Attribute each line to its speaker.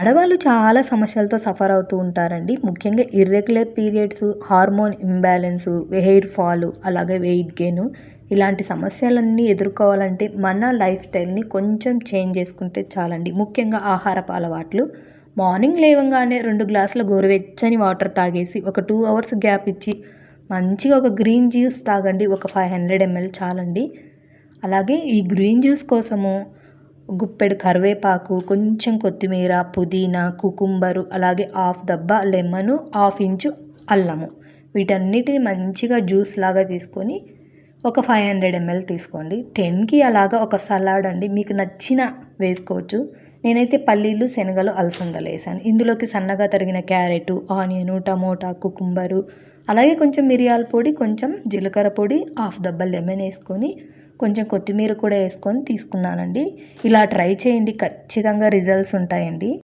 Speaker 1: ఆడవాళ్ళు చాలా సమస్యలతో సఫర్ అవుతూ ఉంటారండి. ముఖ్యంగా irregular periods hormone imbalance hair fall అలాగే వెయిట్ గెయిన్ ఇలాంటి సమస్యలన్నీ ఎదుర్కోవాలంటే మన లైఫ్ స్టైల్ని కొంచెం చేంజ్ చేసుకుంటే చాలండి. ముఖ్యంగా ఆహారపు అలవాట్లు. మార్నింగ్ లేవగానే రెండు గ్లాసుల గోరువెచ్చని వాటర్ తాగేసి ఒక టూ అవర్స్ గ్యాప్ ఇచ్చి మంచిగా ఒక గ్రీన్ జ్యూస్ తాగండి. ఒక ఫైవ్ హండ్రెడ్ ఎంఎల్ చాలండి. అలాగే ఈ గ్రీన్ జ్యూస్ కోసము గుప్పెడు కరివేపాకు కొంచెం కొత్తిమీర పుదీనా కుకుంబరు అలాగే హాఫ్ దబ్బా లెమను హాఫ్ ఇంచు అల్లము. వీటన్నిటిని మంచిగా జ్యూస్ లాగా తీసుకొని ఒక ఫైవ్ హండ్రెడ్ ఎంఎల్ తీసుకోండి. టెన్కి అలాగా ఒక సలాడ్ అండి మీకు నచ్చిన వేసుకోవచ్చు. నేనైతే పల్లీలు శనగలు అలసందలు వేసాను. ఇందులోకి సన్నగా తరిగిన క్యారెట్ ఆనియన్ టమోటా కుకుంబరు అలాగే కొంచెం మిరియాల పొడి కొంచెం జీలకర్ర పొడి హాఫ్ దబ్బ లెమన్ వేసుకొని కొంచెం కొత్తిమీర కూడా వేసుకొని తీసుకున్నానండి. ఇలా ట్రై చేయండి ఖచ్చితంగా రిజల్ట్స్ ఉంటాయండి.